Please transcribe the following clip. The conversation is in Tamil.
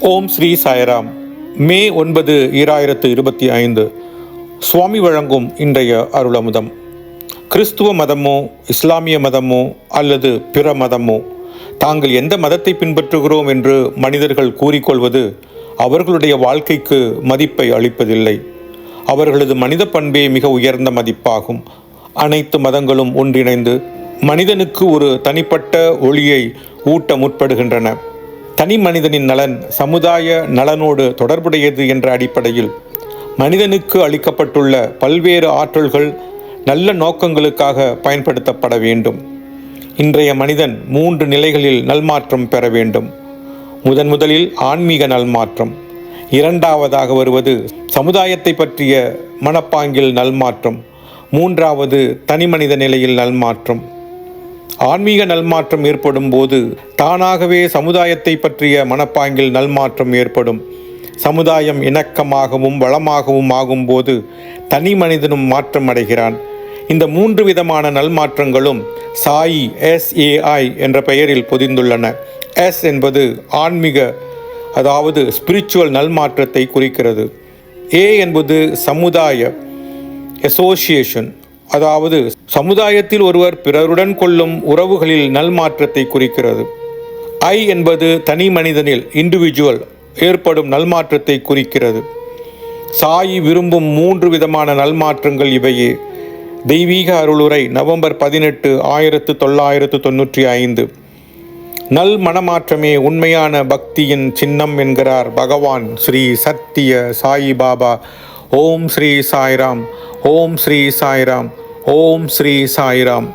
ஓம் ஸ்ரீ சாய்ராம். மே ஒன்பது ஈராயிரத்து இருபத்தி ஐந்து. சுவாமி வழங்கும் இன்றைய அருளமுதம். கிறிஸ்துவ மதமோ இஸ்லாமிய மதமோ அல்லது பிற மதமோ தாங்கள் எந்த மதத்தை பின்பற்றுகிறோம் என்று மனிதர்கள் கூறிக்கொள்வது அவர்களுடைய வாழ்க்கைக்கு மதிப்பை அளிப்பதில்லை. அவர்களது மனித பண்பே மிக உயர்ந்த மதிப்பாகும். அனைத்து மதங்களும் ஒன்றிணைந்து மனிதனுக்கு ஒரு தனிப்பட்ட ஒளியை ஊட்ட முற்படுகின்றன. தனி மனிதனின் நலன் சமுதாய நலனோடு தொடர்புடையது என்ற அடிப்படையில் மனிதனுக்கு அளிக்கப்பட்டுள்ள பல்வேறு ஆற்றல்கள் நல்ல நோக்கங்களுக்காக பயன்படுத்தப்பட வேண்டும். இன்றைய மனிதன் மூன்று நிலைகளில் நல்மாற்றம் பெற வேண்டும். முதன் முதலில் ஆன்மீக நல்மாற்றம். இரண்டாவதாக வருவது சமுதாயத்தை பற்றிய மனப்பாங்கில் நல்மாற்றம். மூன்றாவது தனிமனித நிலையில் நல்மாற்றம். ஆன்மீக நல்மாற்றம் ஏற்படும் போது தானாகவே சமுதாயத்தை பற்றிய மனப்பாங்கில் நல்மாற்றம் ஏற்படும். சமுதாயம் இணக்கமாகவும் வளமாகவும் ஆகும்போது தனி மனிதனும் மாற்றம் அடைகிறான். இந்த மூன்று விதமான நல்மாற்றங்களும் சாயி எஸ்ஏஐ என்ற பெயரில் பொதிந்துள்ளன. எஸ் என்பது ஆன்மீக அதாவது ஸ்பிரிச்சுவல் நல்மாற்றத்தை குறிக்கிறது. ஏ என்பது சமுதாய அசோசியேஷன் அதாவது சமுதாயத்தில் ஒருவர் பிறருடன் கொள்ளும் உறவுகளில் நல்மாற்றத்தை குறிக்கிறது. ஐ என்பது தனி மனிதனில் இண்டிவிஜுவல் ஏற்படும் நல்மாற்றத்தை குறிக்கிறது. சாயி விரும்பும் மூன்று விதமான நல்மாற்றங்கள் இவையே. தெய்வீக அருளுரை நவம்பர் பதினெட்டு ஆயிரத்து தொள்ளாயிரத்து தொன்னூற்றி ஐந்து. நல் மனமாற்றமே உண்மையான பக்தியின் சின்னம் என்கிறார் பகவான் ஸ்ரீ சத்திய சாயி பாபா. ஓம் ஸ்ரீ சாய்ராம் ஓம் ஸ்ரீ சாய்ராம். ஓம் ஸ்ரீ சாய்ராம்.